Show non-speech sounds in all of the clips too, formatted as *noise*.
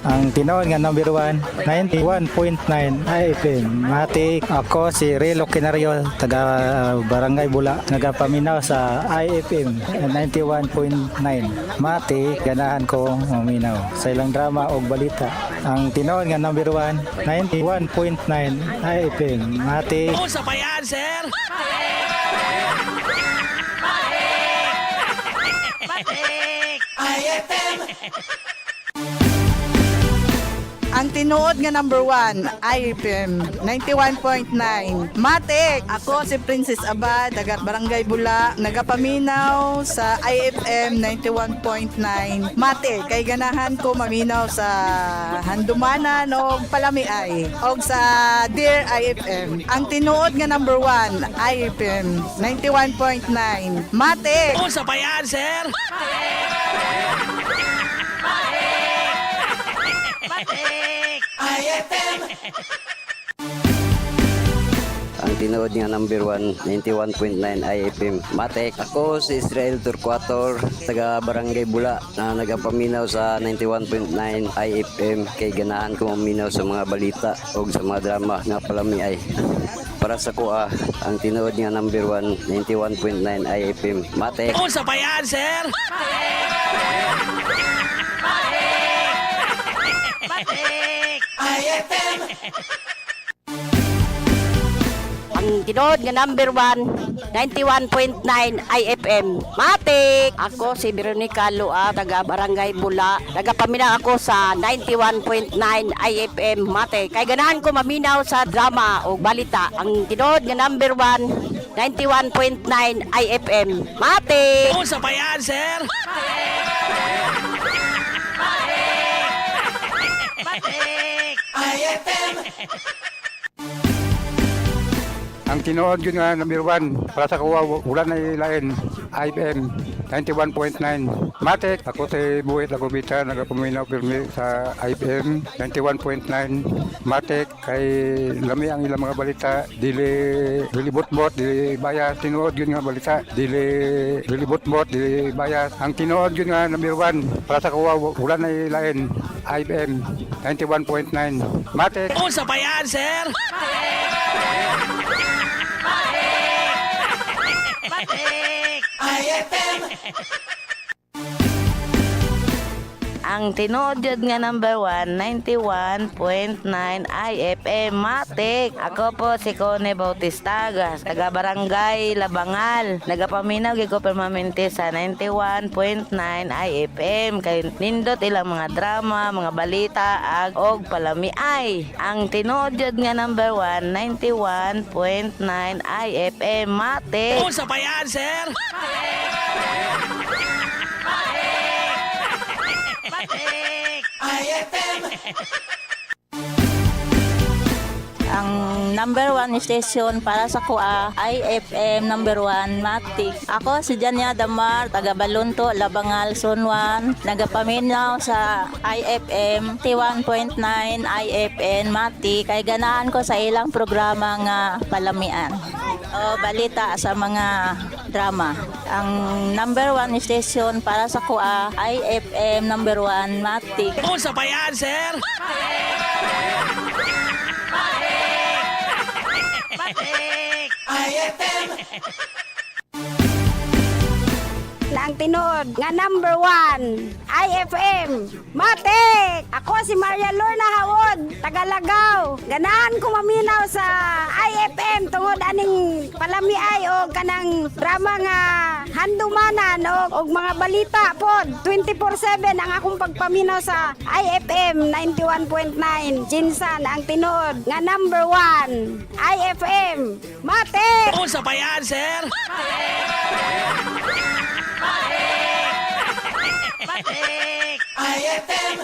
Ang tinoon nga number 1, 91.9 IFM. Mati, ako si Relo Kinario, taga uh, Barangay Bula, nagapaminaw sa IFM 91.9. Mati, ganahan ko maminaw sa ilang drama o balita. Ang tinoon nga number 1, 91.9 IFM. Mati, Kumusta pa yan, sir? Ang tinuod nga number one, IFM 91.9. Matik! Ako si Princess Abad, taga Barangay Bula, nagapaminaw sa IFM 91.9. Matik, kay ganahan ko maminaw sa Handumanan o Palamiay o sa Dear IFM. Ang tinuod nga number one, IFM 91.9. Matik! Kumusta pa yan, sir? Ang tinood niya number 1, 91.9 IFM. Matek. Ako si Israel Turquator, taga Barangay Bula, na nagapaminaw sa 91.9 IFM. Kay ganahan ko maminaw sa mga balita o sa mga drama nga palami ay. Para sa kuha, ang tinood niya number 1, 91.9 IFM. Matek. Kumusta pa yan, sir? *laughs* Ang tinod nga number 1, 91.9 IFM. Matik! Ako si Veronica Lua, taga Barangay Bula. Nagapaminaw ako sa 91.9 IFM. Matik. Kay ganahan ko maminaw sa drama o balita. Ang tinod nga number 1, 91.9 IFM. Matik! Kumusta pa yan, sir? Matik! IFM! *laughs* Ang tinuod yun nga number 1 para sa kuwa wala na ilain IFM 91.9 Matek ako si Buwit Lagumita nagapuminaw pirmi sa IFM 91.9 Matek kay lami ang ilang mga balita dili dili botbot dili bayas tinuod yun nga balita dili dili botbot dili bayas ang tinuod yun nga number 1 para sa kuwa wala na ilain IFM 91.9 Matek Kumusta pa yan, sir? Matik! IFM! *laughs* Ang tinuod yun nga number 1, 91.9 IFM Matik. Ako po si Cone Bautista, gas, taga Barangay Labangal. Nagapaminaw gi ko permanente sa 91.9 IFM. Kay nindot ilang mga drama, mga balita, ag og palamiay. Ang tinuod yun nga number 1, 91.9 IFM Matik. Kumusta pa yan, sir? Ang number one station para sa kuha ay FM number one Matic. Ako si Janya Damar, taga Balunto, Labangal, Sunwan. Nagapaminaw sa IFM T1.9 IFN Matic. Kay ganahan ko sa ilang programa nga palamian. O balita sa mga drama. Ang number one station para sa kuha ay FM number one Matic. Kumusta pa yan, sir? *laughs* IFM! *laughs* Ang tinuod nga number 1, IFM, Matik! Ako si Maria Lorna Hawod, Tagalagaw. Ganahan ko maminaw sa IFM tungod aning palamiay o kanang drama nga handumanan o, og mga balita pod 24/7 ang akong pagpaminaw sa IFM 91.9. Jinsan ang tinuod nga number 1, IFM, Matik! Kumusta pa yan, sir? *laughs* Patik! Patik! IFM!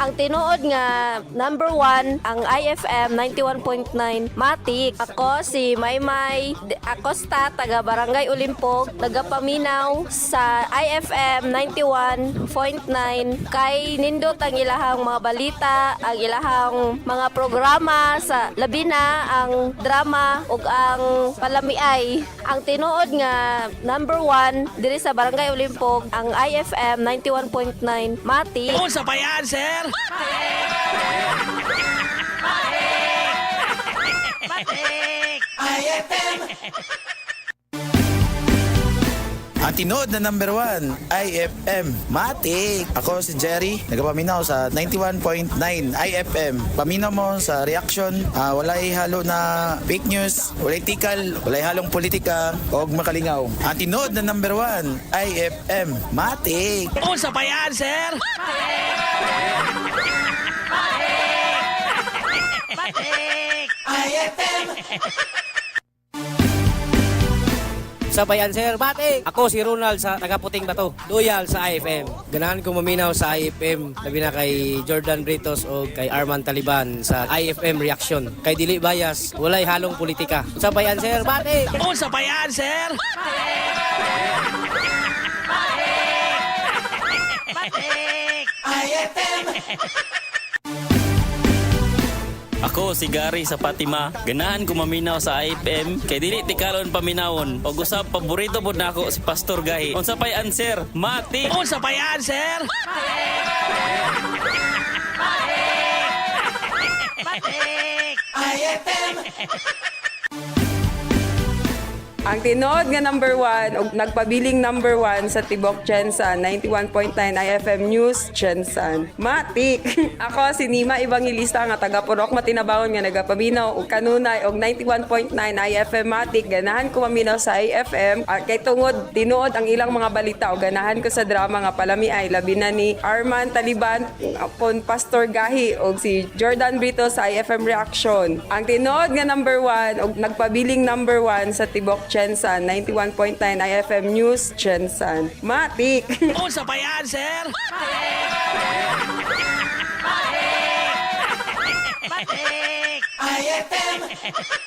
Ang tinuod nga number one, ang IFM 91.9 Matik. Ako si Maymay Acosta, taga Barangay Ulimpog, nagapaminaw sa IFM 91.9 kay nindot ang ilahang mga balita, ang ilahang mga programa sa labi na ang drama ug ang palamiay. Ang tinuod nga number one diri sa Barangay Ulimpog, ang IFM 91.9 Matik. Unsa pa yan, sir? Ang *laughs* tinood na number one, IFM Matik. Ako si Jerry, nagapaminaw sa 91.9 IFM. Paminaw mo sa reaction, ah, walay halo na fake news, political, walay halong politika, o makalingaw. Ang tinood na number one, IFM Matik. Unsa pa yan, sir? *laughs* Sa bayan sir, bate! Ako si Ronald sa Tagaputing Bato, loyal sa IFM. Ganahan ko maminaw sa IFM, labi na kay Jordan Britos o kay Arman Taliban sa IFM Reaction. Kay Dili Bayas, walay halong politika. Sa bayan sir, bate! Unsa pa yan, sir? Ako si Gary sa Fatima. Ganahan ko maminaw sa IFM kay dili tikalon paminawon. Og usab paborito pod nako si Pastor Gahi. Unsa pay answer? Mati. Unsa pa yan, sir? Ang tinod nga number one ug nagpabiling number one sa Tibok Chensan 91.9 IFM News Chensan. Matik. *laughs* Ako si Nima Evangelista nga taga Purok Matinabawon nga nagapaminaw og kanunay og 91.9 IFM Matik ganahan ko maminaw sa IFM at kay tungod tinuod ang ilang mga balita og ganahan ko sa drama nga palami ay labi na ni Arman Taliban upon Pastor Gahi og si Jordan Brito sa IFM Reaction. Ang tinod nga number one og nagpabiling number one sa Tibok Chensan 91.9 IFM News Chensan. Matik. *laughs* Unsa pa yan, sir?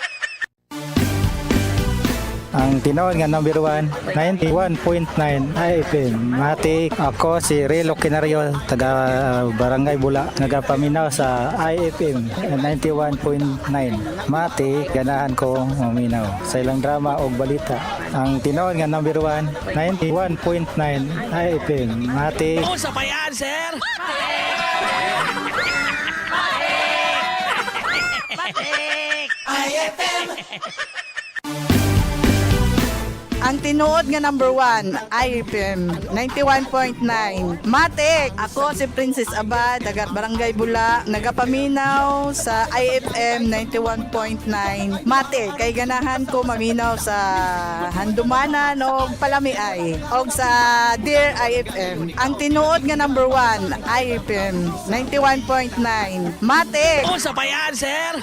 *laughs* Ang tinood nga number 1, 91.9 IFM. Matik, ako si Relo Kinario, taga uh, Barangay Bula. Nagapaminaw sa IFM 91.9. Matik, ganahan ko maminaw sa ilang drama o balita. Ang tinood nga number 1, 91.9 IFM. Matik, Unsa pa yan, sir? Ang tinuod nga number one, IFM 91.9. Matik! Ako si Princess Abad, taga Barangay Bula, nagapaminaw sa IFM 91.9. Matik! Kay ganahan ko maminaw sa Handumanan o Palamiay o sa Dear IFM. Ang tinuod nga number one, IFM 91.9. Matik! Unsa pa yan, sir?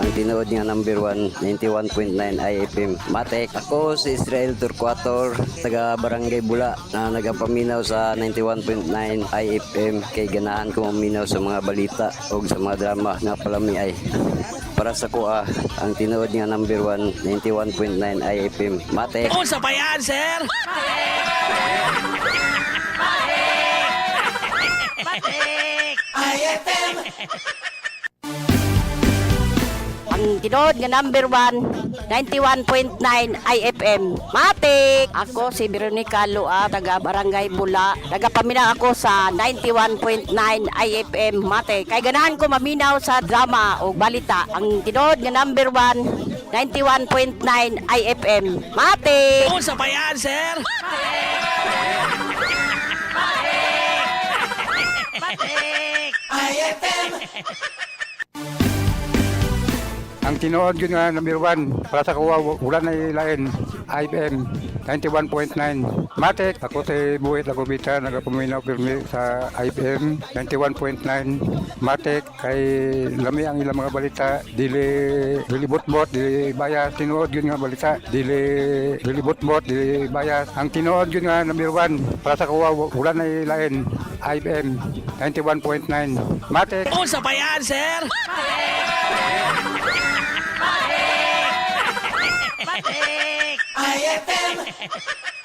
Ang tinood nga number 1, 91.9 IFM Matek. Ako si Israel Turquator, taga Barangay Bula, na nagapaminaw sa 91.9 IFM kay ganahan ko maminaw sa mga balita o sa mga drama nga palami ay. Para sa kuha, ang tinood nga number 1, 91.9 IFM Matek. Unsa pa yan, sir? *laughs* Ang tinood nga number one, 91.9 IFM. Matik! Ako si Veronica Lua, taga Barangay Bula. Nagapaminaw ako sa 91.9 IFM. Matik. Kay ganahan ko maminaw sa drama o balita. Ang tinood nga number one, 91.9 IFM. Matik! Unsa pa yan, sir? Ang tinood yun nga number one, para sa kuwa, wala na ilain. IFM 91.9 Matik. Ako si Buhit Lagobita, nagapaminaw pirmi sa IFM 91.9 Matik. Kay lami ang ilang mga balita, dili dili bot-bot, dili bayas. Tinuod yun nga balita, dili dili bot-bot, dili bayas. Ang tinuod yun nga number one, para sa kuwa, wala na ilain. IFM 91.9 Matik. Unsa pa yan, sir? FM. *laughs*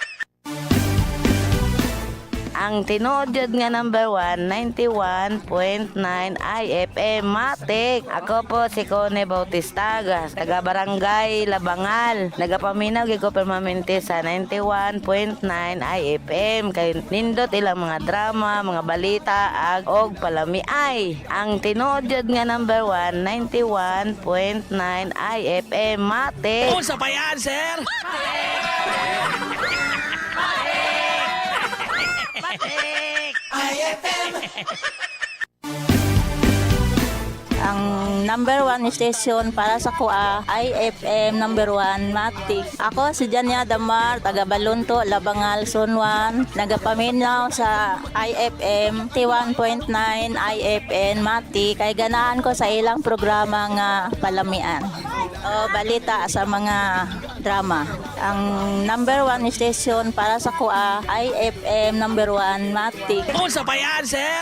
Ang tinuod nga number 1, 91.9 IFM Matik. Ako po si Cone Bautistagas, taga Barangay Labangal. Nagapaminaw gid ko permanente sa 91.9 IFM. Kay nindot ilang mga drama, mga balita, ag og palamiay. Ang tinuod nga number 1, 91.9 IFM Matik. Unsa pa yan, sir? Ang number one station para sa kuha IFM number one Matik. Ako si Jania Damar, taga Balunto, Labangal, Sunwan. Nagapaminaw sa IFM T1.9 IFN Matik. Kay ganahan ko sa ilang programa nga palamian. O balita sa mga drama. Ang number one station para sa kuha IFM number one Matik. Unsa pa yan, sir?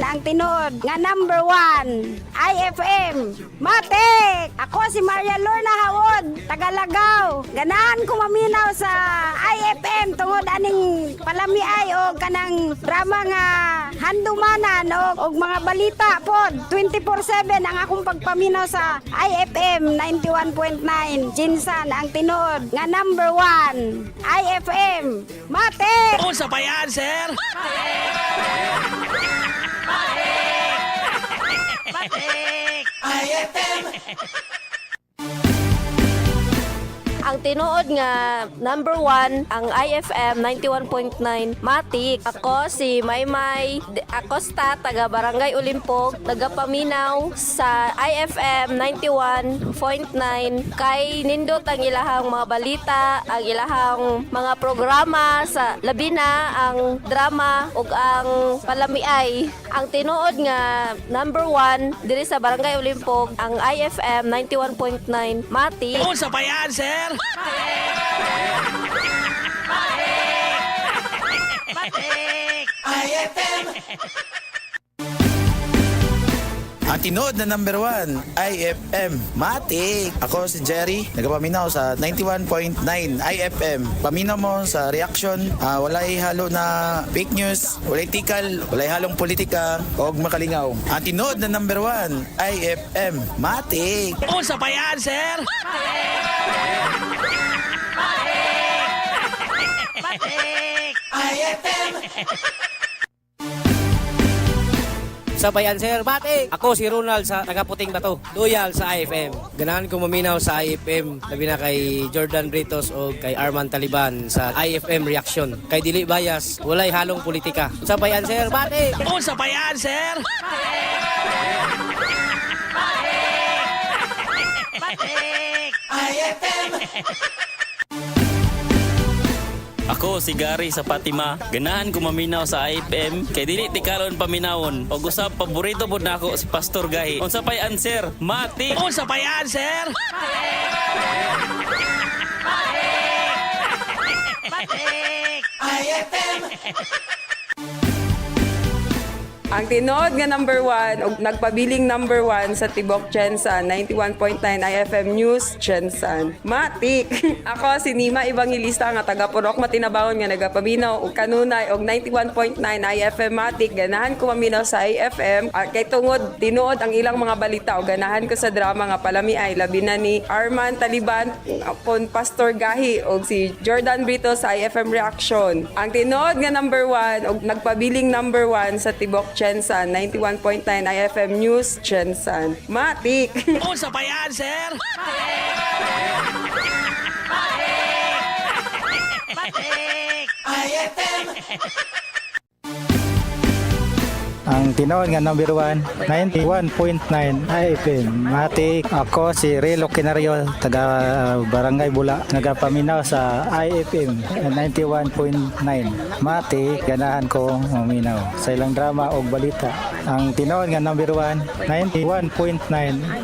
Na ang tinuod nga number one, IFM, Matik! Ako si Maria Lorna Tagalagaw. Ganahan ko maminaw sa IFM tungod aning palamiay o kanang drama nga handumanan o, og mga balita pod 24/7 ang akong pagpaminaw sa IFM 91.9 Jinsan ang tinuod nga number one, IFM, Matik! Unsa pa yan, sir? *laughs* Ang tinuod nga number one, ang IFM 91.9 Matik. Ako si Maymay Acosta, taga Barangay Ulimpog, nagapaminaw sa IFM 91.9 kay nindot ang ilahang mga balita, ang ilahang mga programa sa labi na ang drama ug ang palamiay. Ang tinuod nga number one diri sa Barangay Ulimpog, ang IFM 91.9 Matik. Unsa pa yan, sir? Ang tinood na number 1, IFM Matik. Ako si Jerry, nagapaminaw sa 91.9 IFM. Paminaw mo sa reaction, ah, walay halo na fake news, political, walay halong politika, o makalingaw. Ang tinood na number 1, IFM Matik. Unsa pa yan, sir? Sa bayan sir, bate! Ako si Ronald sa Tagaputing Bato. Loyal sa IFM. Ganahan ko maminaw sa IFM. Labi na kay Jordan Britos o kay Arman Taliban sa IFM Reaction. Kay Dili Bayas, walay halong politika. Sa bayan sir, bate! Unsa pa yan, sir? Ako si Gary sa Fatima. Ganahan ko maminaw sa IFM kay dili tikalon paminawon. Pag usab paborito pod nako si Pastor Gahi. Unsa pay answer? Mati. Unsa pa yan, sir? Ang tinod nga number one ug nagpabiling number one sa Tibok Jensan 91.9 IFM News Jensan. Matik. *laughs* Ako si Nima Evangelista nga taga Purok Matinabangon nga nagapaminaw og kanunay og 91.9 IFM Matik. Ganahan ko maminaw sa IFM Ah, kay tungod tinuod ang ilang mga balita og ganahan ko sa drama nga palami ay labi na ni Arman Taliban upon Pastor Gahi og si Jordan Brito sa IFM Reaction. Ang tinuod nga number one og nagpabiling number one sa Tibok Jensan 91.9 IFM News Jensan. Matik. *laughs* Unsa pa yan, sir? *laughs* tinuod nga number 1, 91.9 IFM. Matik, ako si Relo Kinario, taga uh, Barangay Bula, nagapaminaw sa IFM 91.9. Matik, ganahan ko maminaw sa ilang drama o balita. Ang tinuod nga number 1, 91.9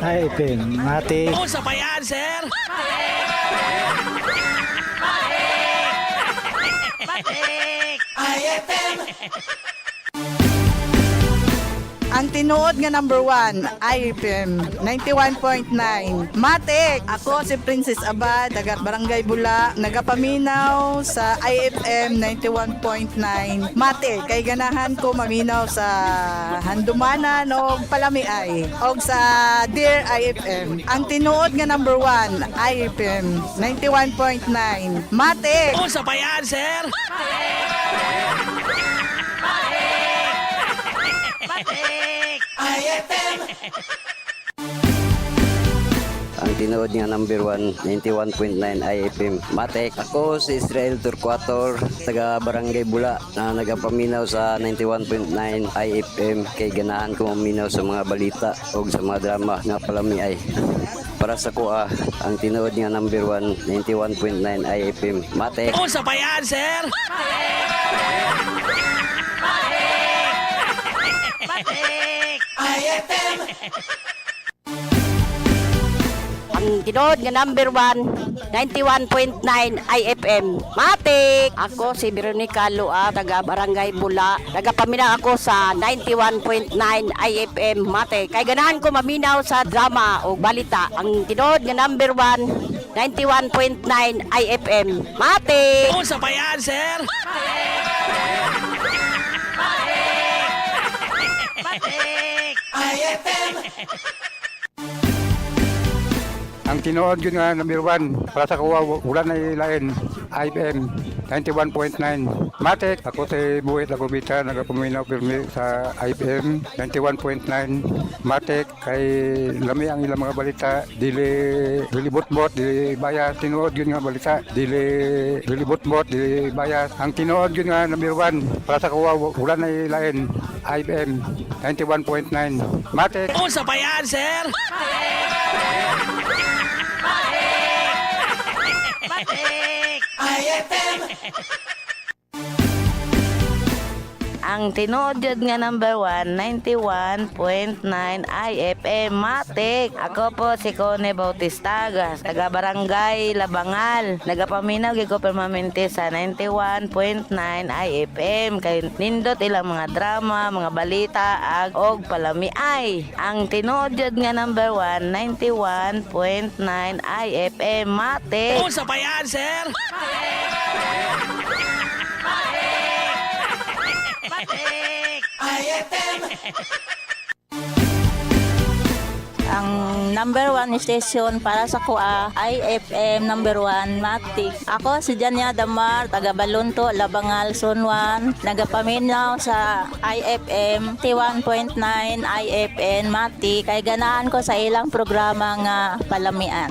IFM. Matik, Unsa pa yan, sir? *laughs* Ang tinuod nga number 1, IFM 91.9. Matik, ako si Princess Abad, taga Barangay Bula, nagapaminaw sa IFM 91.9. Matik, kay ganahan ko maminaw sa Handumanan o Palamiay o sa Dear IFM. Ang tinuod nga number 1, IFM 91.9. Matik, Unsa pa yan, sir? Ang tinood nga number 1, 91.9 IFM. Matek. Ako si Israel Turquator, taga Barangay Bula, na nagapaminaw sa 91.9 IFM. Kay ganahan ko maminaw sa mga balita o sa mga drama nga palami ay. Para sa kuha, ang tinood nga number 1, 91.9 IFM. Matek. Unsa pa yan, sir? Ang tinood nga number 1, 91.9 IFM. Matik! Ako si Veronica Lua, taga Barangay Bula. Nagapaminaw ako sa 91.9 IFM. Matik. Kay ganahan ko maminaw sa drama o balita. Ang tinood nga number 1, 91.9 IFM. Matik! Unsa pa yan, sir? *laughs* Ang tinuod yun nga number 1 para sa kuha wala na ilain IFM 91.9 Matek ako si Buhit Lagubita nagapuminaw pirmi sa IFM 91.9 Matek kay lami ang ilang mga balita dili dili botbot dili bayas tinuod yun nga balita dili dili botbot dili bayas. Ang tinuod yun nga number 1 para sa kuha wala na ilain IFM 91.9 Matek. Unsa pa yan, sir? Topic. IFM. Ang tinuod yun nga number 1, 91.9 IFM Matik. Ako po si Cone Bautistagas, taga Barangay Labangal. Nagapaminaw gid ko permanente sa 91.9 IFM. Kay nindot ilang mga drama, mga balita, ag og palamiay. Ang tinuod yun nga number 1, 91.9 IFM Matik. Unsa pa yan, sir? Ang number one station para sa kuha, IFM number one, Matik. Ako si Janya Damar, taga Balunto, Labangal, Sunwan. Nagapaminaw sa IFM, T1.9 IFN, Matik. Kay ganahan ko sa ilang programa nga palamian.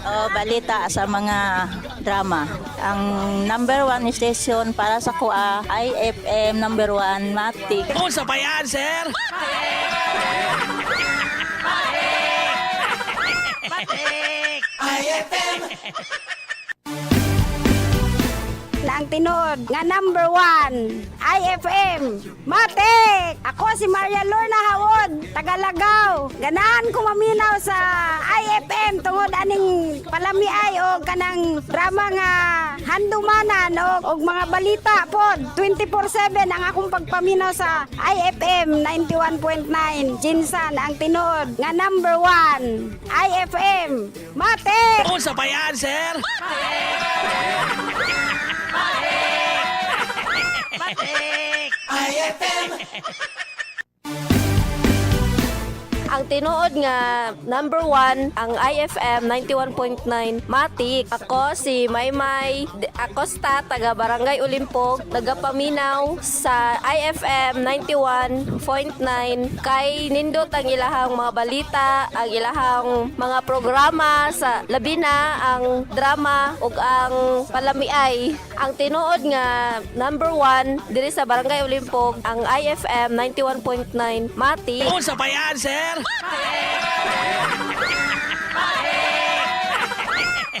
O balita sa mga drama. Ang number one station para sa kuha, IFM number one, Matik. Unsa pa yan, sir? *laughs* Lang tinood nga number 1 IFM Matik! Ako si Maria Lorna Hawod Tagalagaw. Ganahan ko maminaw sa IFM tungod aning palamiay o kanang drama nga handumanan o, og mga balita pod. 24/7 ang akong pagpaminaw sa IFM 91.9 Jinsan ang tinood nga number 1 IFM Matik! Unsa pa yan, sir? *laughs* Patik! Patik! IFM! Ang tinuod nga number one, ang IFM 91.9 Matik. Ako si Maymay Acosta, taga Barangay Ulimpog, nagapaminaw sa IFM 91.9 kay nindot ang ilahang mga balita, ang ilahang mga programa sa labi na ang drama ug ang palamiay. Ang tinuod nga number one diri sa Barangay Ulimpog, ang IFM 91.9 Matik. Unsa pa yan, sir? Patik!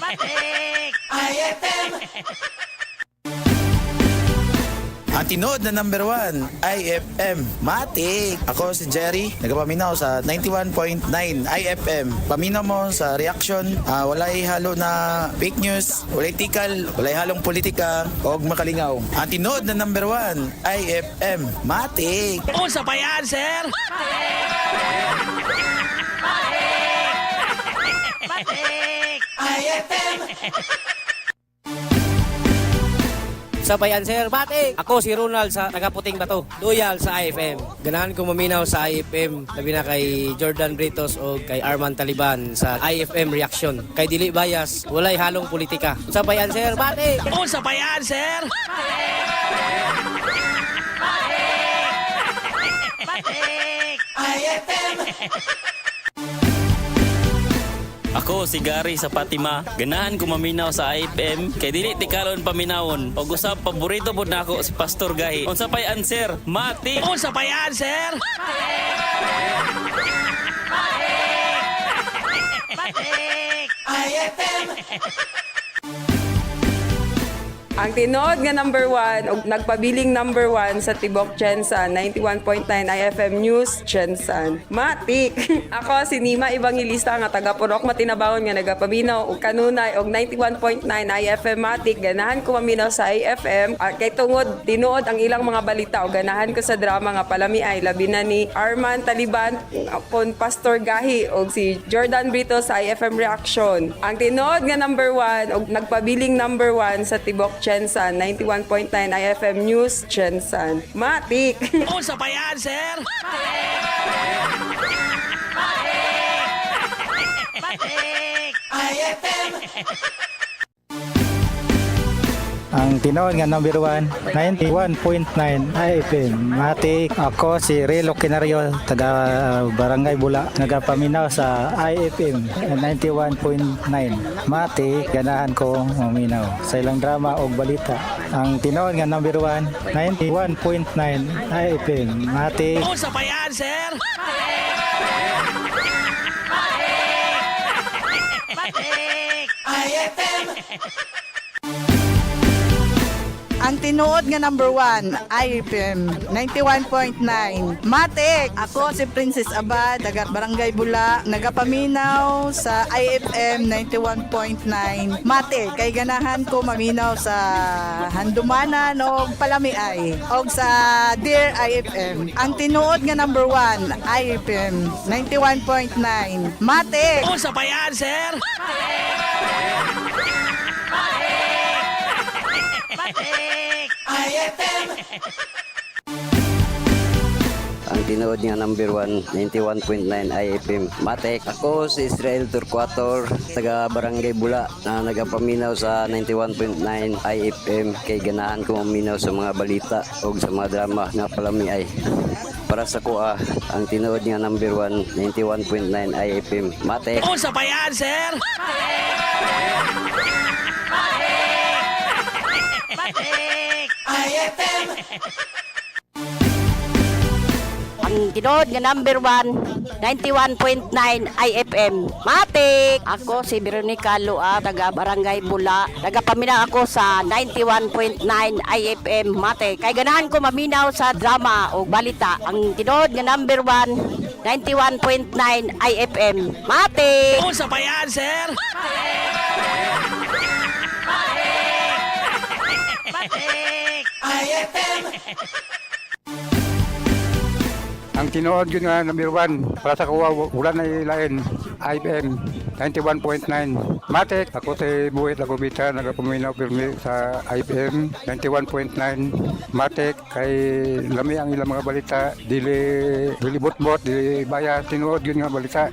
Patik! Patik! IFM! Ang tinood na number 1, IFM Matik. Ako si Jerry, nagapaminaw sa 91.9 IFM. Paminaw mo sa reaction, ah, walay halo na fake news, walay tikal, walay halong politika, o makalingaw. Ang tinood na number 1, IFM Matik. Unsa pa yan, sir? Sa *laughs* bayan sir, bate! Ako si Ronald sa Tagaputing Bato, loyal sa IFM. Ganahan ko maminaw sa IFM, labi na kay Jordan Britos o kay Arman Taliban sa IFM Reaction. Kay Dili Bias, walay halong politika. Sa bayan sir, bate! Unsa pa yan, sir? *laughs* Ako si Gary sa Fatima. Ganahan ko maminaw sa IFM kay dili tikalon paminawon. Pag usap paborito pod nako si Pastor Gahi. Unsa pay answer? Mati. Unsa pa yan, sir? Ang tinod nga number one ug nagpabiling number one sa Tibok Jensan 91.9 IFM News Jensan. Matik. *laughs* Ako si Nima Evangelista nga taga Purok Matinabawon nga nagapaminaw og kanunay og 91.9 IFM Matik ganahan ko maminaw sa IFM Ah, kay tungod tinuod ang ilang mga balita og ganahan ko sa drama nga palami ay labi na ni Arman Taliban kon Pastor Gahi og si Jordan Brito sa IFM Reaction. Ang tinuod nga number one og nagpabiling number one sa Tibok Jensan 91.9 IFM News Jensan. Matik. *laughs* Unsa pa yan, sir? *laughs* Ang tinood nga number 1, 91.9 IFM. Matik, ako si Relo Kinario, taga uh, Barangay Bula. Nagapaminaw sa IFM 91.9. Matik, ganahan ko maminaw sa ilang drama o balita. Ang tinood nga number 1, 91.9 IFM. Matik, Unsa pa yan, sir? Ang tinuod nga number one, IFM 91.9. Matik, ako si Princess Abad, taga Barangay Bula, nagapaminaw sa IFM 91.9. Matik, kay ganahan ko maminaw sa Handumanan o Palamiay o sa Dear IFM. Ang tinuod nga number one, IFM 91.9. Matik, Unsa pa yan, sir? Ang tinood nga number 1, 91.9 IFM Matek. Ako si Israel Turquator, taga Barangay Bula, na nagapaminaw sa 91.9 IFM kay ganahan ko maminaw sa mga balita o sa mga drama nga palamiay. Para sa kuha, ang tinood nga number 1, 91.9 IFM Matek. Unsa pa yan, sir? *laughs* Ang tinood nga number 1, 91.9 IFM. Matik! Ako si Veronica Lua, taga Barangay Bula. Nagapaminaw ako sa 91.9 IFM. Matik. Kay ganahan ko maminaw sa drama o balita. Ang tinood nga number 1, 91.9 IFM. Matik! Unsa pa yan, sir? Ang tinuod yun nga number one para sa kuwa wala na ilain. IFM 91.9 Matik. Ako si Buhit Lagubita, nagapaminaw pirmi sa IFM 91.9 Matik. Kay lami ang ilang mga balita, dili dili bot-bot, dili baya, tinuod yun nga balita.